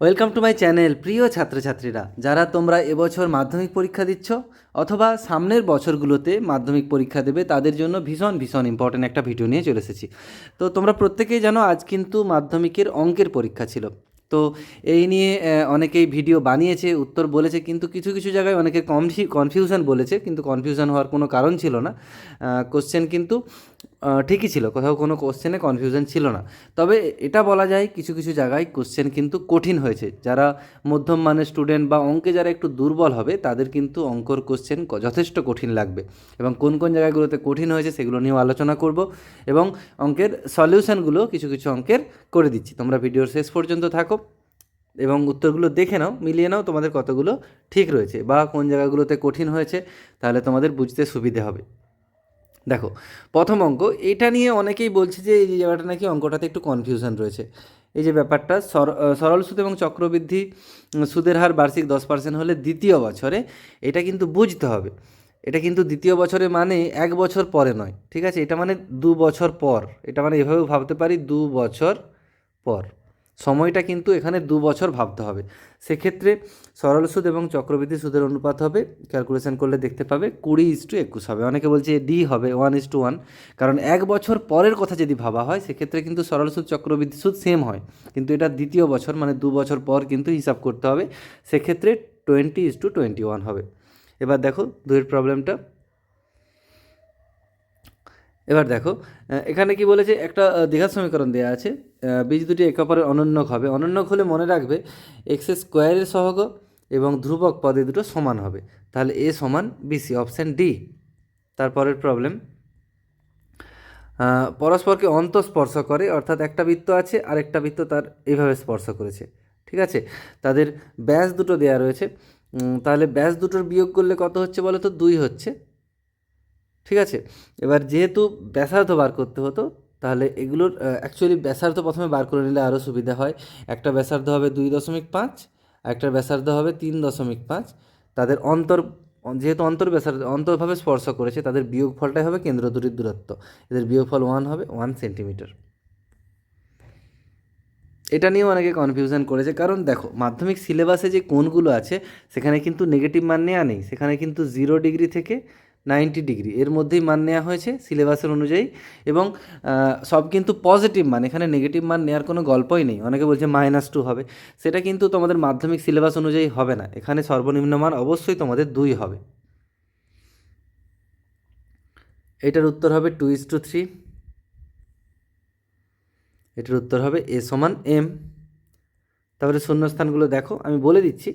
Welcome to my channel প্রিয় ছাত্রছাত্রীরা। যারা তোমরা এবছর মাধ্যমিক পরীক্ষা দিচ্ছ অথবা সামনের বছরগুলোতে মাধ্যমিক পরীক্ষা দেবে, তাদের জন্য ভীষণ ভীষণ ইম্পর্ট্যান্ট একটা ভিডিও নিয়ে চলে এসেছি। তো তোমরা প্রত্যেকেই জানো, আজ কিন্তু মাধ্যমিকের অঙ্কের পরীক্ষা ছিল। তো এই নিয়ে অনেকেই ভিডিও বানিয়েছে, উত্তর বলেছে, কিন্তু কিছু কিছু জায়গায় অনেকে কনফি কনফিউশন বলেছে, কিন্তু কনফিউশন হওয়ার কোনো কারণ ছিল না। কোশ্চেন কিন্তু ঠিকই ছিল, কোথাও কোনো কোশ্চেনে কনফিউশন ছিল না। তবে এটা বলা যায় কিছু কিছু জায়গায় কোশ্চেন কিন্তু কঠিন হয়েছে। যারা মধ্যম মানের স্টুডেন্ট বা অঙ্কে যারা একটু দুর্বল হবে, তাদের কিন্তু অঙ্কর কোশ্চেন যথেষ্ট কঠিন লাগবে। এবং কোন কোন জায়গাগুলোতে কঠিন হয়েছে সেগুলো নিয়েও আলোচনা করব এবং অঙ্কের সলিউশনগুলো কিছু কিছু অঙ্কের করে দিচ্ছি। তোমরা ভিডিওর শেষ পর্যন্ত থাকো এবং উত্তরগুলো দেখে নাও, মিলিয়ে নাও তোমাদের কতগুলো ঠিক রয়েছে বা কোন জায়গাগুলোতে কঠিন হয়েছে, তাহলে তোমাদের বুঝতে সুবিধে হবে। দেখো, প্রথম অঙ্ক, এটা নিয়ে অনেকেই বলছে যে এই যে জায়গাটা নাকি অঙ্কটাতে একটু কনফিউশন রয়েছে। এই যে ব্যাপারটা, সর- সরল সুদ এবং চক্রবৃদ্ধি সুদের হার বার্ষিক দশ পার্সেন্ট হলে দ্বিতীয় বছরে, এটা কিন্তু বুঝতে হবে। এটা কিন্তু দ্বিতীয় বছরে মানে এক বছর পরে নয়, ঠিক আছে? এটা মানে দু বছর পর, এটা মানে এভাবেও ভাবতে পারি দু বছর পর। সময়টা কিন্তু এখানে দু বছর ভাবতে হবে। সেক্ষেত্রে সরল সুদ এবং চক্রবৃদ্ধি সুদের অনুপাত হবে ক্যালকুলেশন করলে দেখতে পাবে কুড়ি ইস টু একুশ হবে। অনেকে বলছে ডি হবে ওয়ান ইস টু ওয়ান কারণ এক বছর পরের কথা যদি ভাবা হয়, সেক্ষেত্রে কিন্তু সরল সুদ, চক্রবৃদ্ধি সুদ সেম হয়। কিন্তু এটা দ্বিতীয় বছর মানে দু বছর পর কিন্তু হিসাব করতে হবে। সেক্ষেত্রে twenty is two twenty one হবে। এবার দেখো, দুইয়ের প্রবলেমটা এবার দেখো এখানে কি বলেছে? একটা দ্বিঘাত সমীকরণ দেওয়া আছে। বীজ দুটি একে অপরের অনন্যক হবে। অনন্যক হলে মনে রাখবে এক্স স্কোয়ারের সহগ এবং ধ্রুবক পদে দুটো সমান হবে। তাহলে এ সমান বিসি অপশান ডি তারপরের প্রবলেম পরস্পরকে অন্তঃস্পর্শ করে, অর্থাৎ একটা বৃত্ত আছে আর একটা বৃত্ত তার এইভাবে স্পর্শ করেছে। ঠিক আছে? তাদের ব্যাস দুটো দেওয়া রয়েছে। তাহলে ব্যাস দুটোর বিয়োগ করলে কত হচ্ছে বলো তো দুই হচ্ছে। ঠিক আছে? এবার যেহেতু ব্যাসার্ধ বার করতে হতো, তাহলে এগুলোর অ্যাকচুয়ালি ব্যাসার্ধ প্রথমে বার করে নিলে আরও সুবিধা হয়। একটা ব্যাসার্ধ হবে দুই দশমিক পাঁচ, একটা ব্যাসার্ধ হবে তিন দশমিক পাঁচ। তাদের অন্তর, যেহেতু অন্তর ব্যাসার্ধ, অন্তরভাবে স্পর্শ করেছে, তাদের বিয়োগ ফলটাই হবে কেন্দ্র দুটির দূরত্ব। এদের বিয়োগ ফল ওয়ান হবে ওয়ান সেন্টিমিটার এটা নিয়েও অনেকে কনফিউশন করেছে। কারণ দেখো, মাধ্যমিক সিলেবাসে যে কোণগুলো আছে, সেখানে কিন্তু নেগেটিভ মান নেওয়া নেই। সেখানে কিন্তু জিরো ডিগ্রি থেকে নাইনটি ডিগ্রি। এর মধ্যেই মান নেওয়া হয়েছে সিলেবাসের অনুযায়ী এবং সব কিন্তু পজিটিভ মান, এখানে নেগেটিভ মান নেওয়ার কোনো গল্পই নেই। অনেকে বলছে মাইনাস টু হবে। সেটা কিন্তু তোমাদের মাধ্যমিক সিলেবাস অনুযায়ী হবে না। এখানে সর্বনিম্ন মান অবশ্যই তোমাদের দুই হবে। এটার উত্তর হবে টু ইস টু থ্রি এটার উত্তর হবে এ সমান এম তারপরে শূন্যস্থানগুলো দেখো। আমি বলে দিচ্ছি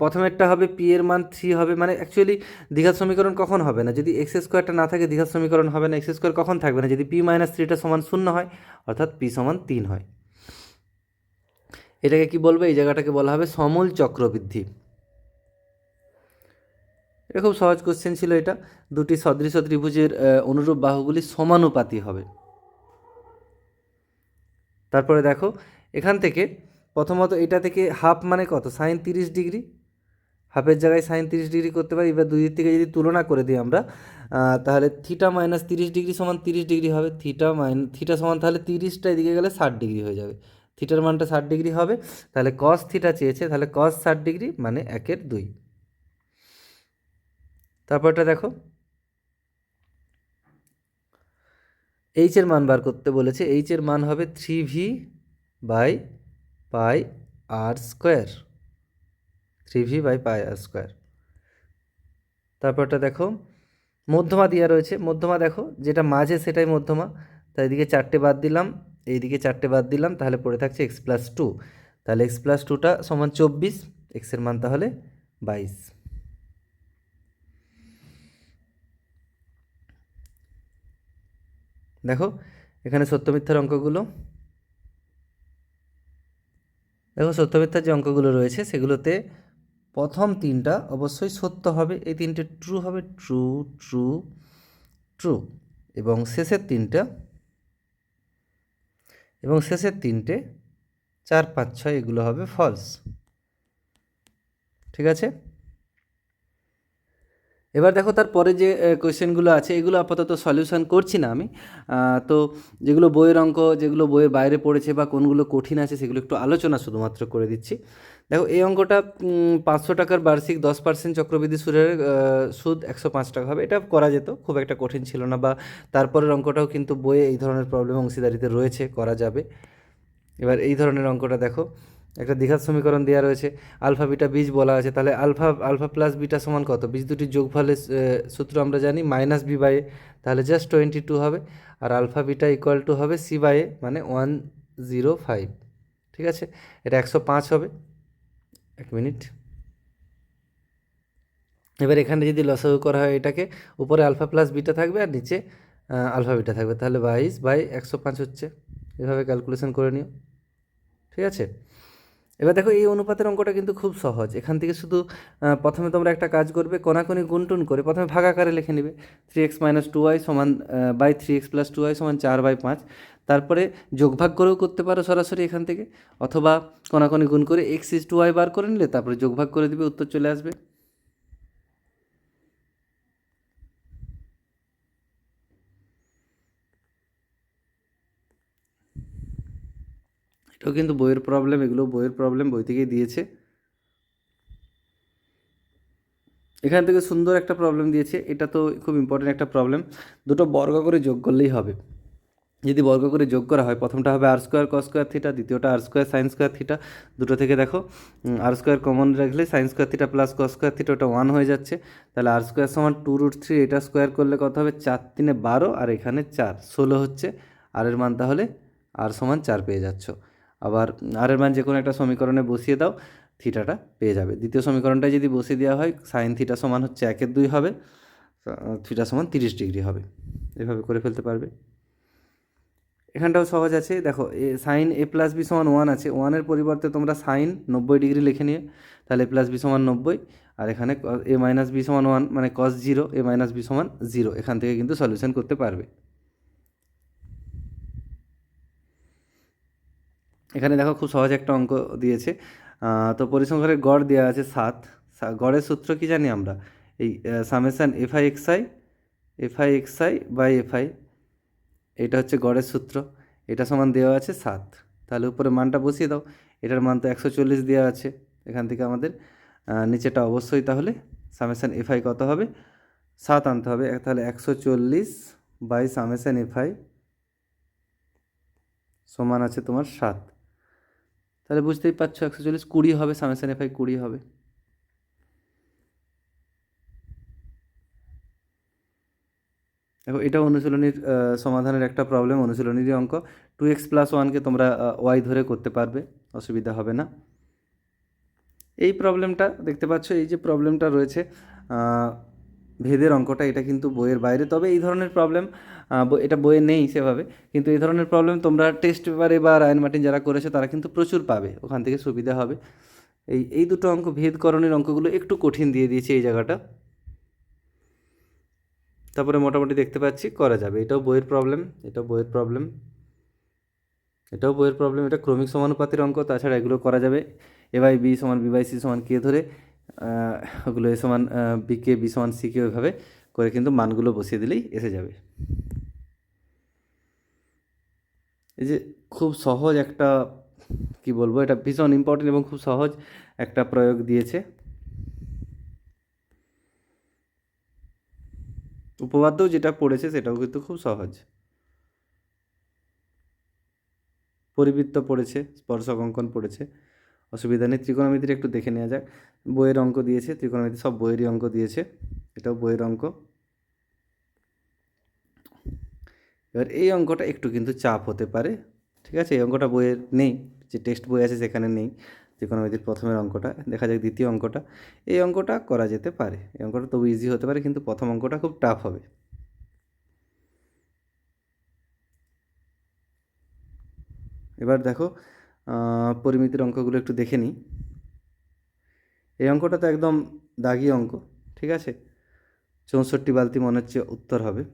প্রথমেরটা হবে পি এর মান থ্রি হবে মানে অ্যাকচুয়ালি দ্বিঘাত সমীকরণ কখন হবে না? যদি এক্স স্কোয়ারটা না থাকে, দ্বিঘাত সমীকরণ হবে না এক্স স্কোয়ার কখন থাকবে না? যদি পি মাইনাস থ্রিটা সমান শূন্য হয়, অর্থাৎ পি সমান তিন হয়। এটাকে কি বলব? এই জায়গাটাকে বলা হবে সমূল চক্রবৃদ্ধি। এটা খুব সহজ কোশ্চেন ছিল এটা। দুটি সদৃশ ত্রিভুজের অনুরূপ বাহুগুলি সমানুপাতি হবে। তারপরে দেখো, এখান থেকে প্রথমত এটা থেকে হাফ মানে কত? সাইন তিরিশ ডিগ্রি? হাফের জায়গায় সাইন তিরিশ ডিগ্রি করতে পারি। এবার দুই দিক থেকে যদি তুলনা করে দিই আমরা তাহলে থিটা মাইনাস তিরিশ ডিগ্রি সমান তিরিশ ডিগ্রি হবে। থিটা মাইন থিটা সমান তাহলে তিরিশটা এদিকে গেলে ষাট ডিগ্রি হয়ে যাবে। থিটার মানটা ষাট ডিগ্রি হবে। তাহলে কস থিটা চেয়েছে, তাহলে কস ষাট ডিগ্রি মানে একের দুই। তারপরটা দেখো। এইচ এর মান বার করতে বলেছে। এইচ এর মান হবে three V by pi R square three V by pi R square. তারপরটা দেখো, মধ্যমা দেওয়া রয়েছে। মধ্যমা দেখো, যেটা মাঝে সেটাই মধ্যমা। তাই এদিকে চারটে বাদ দিলাম, এইদিকে চারটে বাদ দিলাম, তাহলে পড়ে থাকছে এক্স প্লাস টু তাহলে এক্স প্লাস টুটা সমান চব্বিশ এক্সের মান তাহলে বাইশ। দেখো, এখানে সত্য মিথ্যার অঙ্কগুলো। দেখো সত্যমিথ্যার যে অঙ্কগুলো রয়েছে, সেগুলোতে প্রথম তিনটা অবশ্যই সত্য হবে। এই তিনটে ট্রু হবে ট্রু ট্রু ট্রু এবং শেষের তিনটা এবং শেষের তিনটে চার, পাঁচ, ছয়, এগুলো হবে ফলস ঠিক আছে? এবার দেখো তারপরে যে কোয়েশ্চেনগুলো আছে এগুলো আপাতত সলিউশন করছি না আমি। তো যেগুলো বইয়ের অঙ্ক যেগুলো বইয়ের বাইরে পড়েছে বা কোনগুলো কঠিন আছে সেগুলো একটু আলোচনা শুধুমাত্র করে দিচ্ছি। দেখো এই অঙ্কটা পাঁচশো টাকার বার্ষিক দশ পার্সেন্ট চক্রবৃদ্ধি আহ, সুদ একশো পাঁচ টাকা হবে। এটা করা যেত খুব একটা কঠিন ছিল না বা তারপরের অঙ্কটাও কিন্তু বইয়ে এই ধরনের প্রবলেম অংশীদারিতে রয়েছে করা যাবে। এবার এই ধরনের অঙ্কটা দেখো। একটা দ্বিঘাত সমীকরণ দেওয়া রয়েছে। আলফা বিটা বীজ বলা আছে। তাহলে আলফা আলফা প্লাস বিটা সমান কত? বীজ দুটির যোগফলের সূত্র আমরা জানি মাইনাস বি বাই এ। তাহলে জাস্ট টোয়েন্টি টু হবে। আর আলফা বিটা ইকুয়াল টু হবে সি বাই এ মানে ওয়ান জিরো ফাইভ। ঠিক আছে? এটা একশো পাঁচ হবে। এক মিনিট। এবার এখানে যদি লসাগু করা হয় এটাকে, উপরে আলফা প্লাস বিটা থাকবে আর নিচে আলফা বিটা থাকবে। তাহলে বাইশ বাই একশো পাঁচ হচ্ছে। এভাবে ক্যালকুলেশন করে নিও। ঠিক আছে? এবার দেখো এই অনুপাতের অঙ্কটা কিন্তু খুব সহজ। এখান থেকে শুধু প্রথমে তোমরা একটা কাজ করবে, কোনাকুনি গুনটুন করে প্রথমে ভাগাকারে লিখে নেবে। Three X minus two Y সমান by three X plus two Y সমান চার বাই পাঁচ। তারপরে যোগভাগ করেও করতে পারো সরাসরি এখান থেকে। অথবা কোনাকুনি গুণ করে এক্স ইস টু ওয়াই বার করে নিলে তারপরে যোগ ভাগ করে দিবে, উত্তর চলে আসবে। এটাও কিন্তু বইয়ের প্রবলেম এগুলো বইয়ের প্রবলেম বই থেকেই দিয়েছে। এখান থেকে সুন্দর একটা প্রবলেম দিয়েছে। এটা তো খুব ইম্পর্টেন্ট একটা প্রবলেম দুটো বর্গ করে যোগ করলেই হবে। যদি বর্গ করে যোগ করা হয়, প্রথমটা হবে R square cos square theta দ্বিতীয়টা R square sine square theta দুটো থেকে দেখো আর স্কোয়ার কমন রাখলে sine square theta plus cos square theta ওটা ওয়ান হয়ে যাচ্ছে। তাহলে আর স্কোয়ার সমান টু রুট থ্রি এটা স্কোয়ার করলে কত হবে? চার তিনে বারো, আর এখানে চার, ষোলো হচ্ছে। আর এর মান তাহলে আর সমান চার পেয়ে যাচ্ছ। আবার আর এর মান যে কোনো একটা সমীকরণে বসিয়ে দাও, থিটাটা পেয়ে যাবে। দ্বিতীয় সমীকরণটায় যদি বসিয়ে দেওয়া হয়, সাইন থিটা সমান হচ্ছে একের দুই হবে থিটা সমান তিরিশ ডিগ্রি হবে। এভাবে করে ফেলতে পারবে। এখানটাও সহজ আছে। দেখো, A sine A plus B সমান ওয়ান আছে। ওয়ানের পরিবর্তে তোমরা সাইন নব্বই ডিগ্রি লিখে নিয়ে তাহলে এ প্লাস বি সমান নব্বই, আর এখানে এ মাইনাস বি সমান ওয়ান মানে cos zero A minus B সমান জিরো এখান থেকে কিন্তু সলিউশন করতে পারবে। এখানে দেখো খুব সহজ একটা অঙ্ক দিয়েছে। তো পরিসংখ্যানের গড় দেওয়া আছে সাত। গড়ের সূত্র কি জানি আমরা? এই summation F I X I F I X I by F I এটা হচ্ছে গড়ের সূত্র। এটা সমান দেওয়া আছে সাত। তাহলে উপরে মানটা বসিয়ে দাও। এটার মান তো একশো চল্লিশ দেওয়া আছে এখান থেকে আমাদের। নিচেটা অবশ্যই তাহলে সামেশান এফ আই কত হবে? সাত আনতে হবে। তাহলে একশো চল্লিশ বাই সামেশান এফ আই সমান আছে তোমার সাত। তাহলে বুঝতেই পারছ, একশো চল্লিশ কুড়ি হবে সামেশান এফ আই কুড়ি হবে। দেখো, এটা অনুশীলনীর সমাধানের একটা প্রবলেম অনুশীলনীরই অঙ্ক। টু এক্স প্লাস ওয়ানকে তোমরা ওয়াই ধরে করতে পারবে, অসুবিধা হবে না। এই প্রবলেমটা দেখতে পাচ্ছ, এই যে প্রবলেমটা রয়েছে ভেদের অঙ্কটা, এটা কিন্তু বইয়ের বাইরে। তবে এই ধরনের প্রবলেম এটা বইয়ে নেই সেভাবে। কিন্তু এই ধরনের প্রবলেম তোমরা টেস্ট পেপারে বা রায়ন মার্টিন যারা করেছে, তারা কিন্তু প্রচুর পাবে। ওখান থেকে সুবিধা হবে। এই এই দুটো অঙ্ক, ভেদকরণের অঙ্কগুলো একটু কঠিন দিয়ে দিয়েছে এই জায়গাটা। তারপরে মোটামুটি দেখতে পাচ্ছি, করা যাবে। এটাও বইয়ের প্রবলেম এটাও বইয়ের প্রবলেম এটাও বইয়ের প্রবলেম এটা ক্রমিক সমানুপাতের অঙ্ক, তাছাড়া এগুলো করা যাবে। এ বাই বি সমান বি বাই সি সমান কে ধরে। ওগুলো এ সমান বিকে বি সমান, সি কে ওইভাবে করে কিন্তু মানগুলো বসিয়ে দিলেই এসে যাবে। এই যে খুব সহজ একটা, কি বলব, এটা ভীষণ ইম্পর্টেন্ট এবং খুব সহজ একটা প্রয়োগ দিয়েছে। উপপাদ্যও যেটা পড়েছে সেটাও কিন্তু খুব সহজ। পরিবৃত্ত পড়েছে, স্পর্শক অঙ্কন পড়েছে। অসুবিধা নেই। ত্রিকোণমিতির একটু দেখে নেওয়া যাক। বইয়ের অঙ্ক দিয়েছে, ত্রিকোণমিতি সব বইয়েরই অঙ্ক দিয়েছে। এটাও বইয়ের অঙ্ক। এবার এই অঙ্কটা একটু কিন্তু চাপ হতে পারে। ঠিক আছে? এই অঙ্কটা বইয়ের নেই, যে টেক্সট বই আছে সেখানে নেই। ত্রিকোণমিতির প্রথমের অঙ্কটা, দেখা যাক দ্বিতীয় অঙ্কটা। এই অঙ্কটা করা যেতে পারে। এই অঙ্কটা তবু ইজি হতে পারে, কিন্তু প্রথম অঙ্কটা খুব টাফ হবে। এবার দেখো পরিমিতির অঙ্কগুলো একটু দেখে নিই। এই অঙ্কটা তো একদম দাগি অঙ্ক, ঠিক আছে? চৌষট্টি বালতি মনে হচ্ছে উত্তর হবে।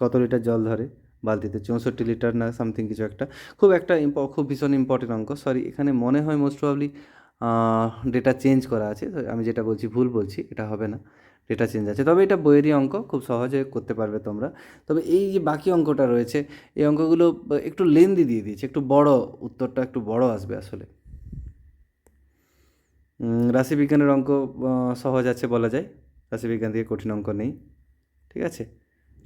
কত লিটার জল ধরে বালতিতে? চৌষট্টি লিটার না সামথিং কিছু একটা। খুব একটা ইম্প- খুব ভীষণ ইম্পর্টেন্ট অঙ্ক। সরি এখানে মনে হয় মোস্ট প্রবলি ডেটা চেঞ্জ করা আছে। আমি যেটা বলছি, ভুল বলছি, এটা হবে না। ডেটা চেঞ্জ আছে। তবে এটা বইয়েরই অঙ্ক, খুব সহজে করতে পারবে তোমরা। তবে এই যে বাকি অঙ্কটা রয়েছে, এই অঙ্কগুলো একটু লেন্দি দিয়ে দিয়েছে, একটু বড়, উত্তরটা একটু বড় আসবে আসলে। রাশিবিজ্ঞানের অঙ্ক সহজ আছে বলা যায়। রাশিবিজ্ঞান থেকে কঠিন অঙ্ক নেই, ঠিক আছে?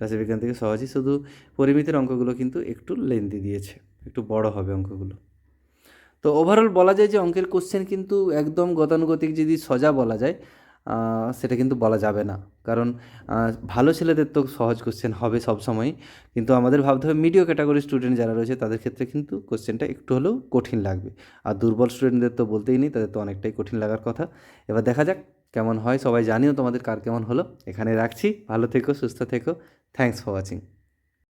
রাশিবিজ্ঞান থেকে সহজই শুধু পরিমিতির অঙ্কগুলো কিন্তু একটু লেন্দি দিয়েছে, একটু বড় হবে অঙ্কগুলো। তো ওভারঅল বলা যায় যে অঙ্কের কোশ্চেন কিন্তু একদম গতানুগতিক যদি সোজা বলা যায় সেটা কিন্তু বলা যাবে না। কারণ ভালো ছেলেদের তো সহজ কোশ্চেন হবে সব সময় কিন্তু আমাদের ভাবতে হবে মিডিও ক্যাটাগরি স্টুডেন্ট যারা রয়েছে, তাদের ক্ষেত্রে কিন্তু কোশ্চেনটা একটু হলেও কঠিন লাগবে। আর দুর্বল স্টুডেন্টদের তো বলতেই নেই, তাদের তো অনেকটাই কঠিন লাগার কথা। এবার দেখা যাক কেমন হয়, সবাই জানিও তোমাদের কার কেমন হলো। এখানে রাখছি, ভালো থেকো, সুস্থ থেকো। Thanks for watching